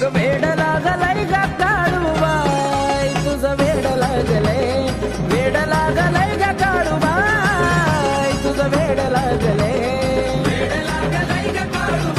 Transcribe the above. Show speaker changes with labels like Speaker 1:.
Speaker 1: मग वेड लागलाय का काळूबाई तुझं वेड लागलंय. वेड लागलाय का काळूबाई तुझं वेड लागलंय. वेड लागलाय का काळू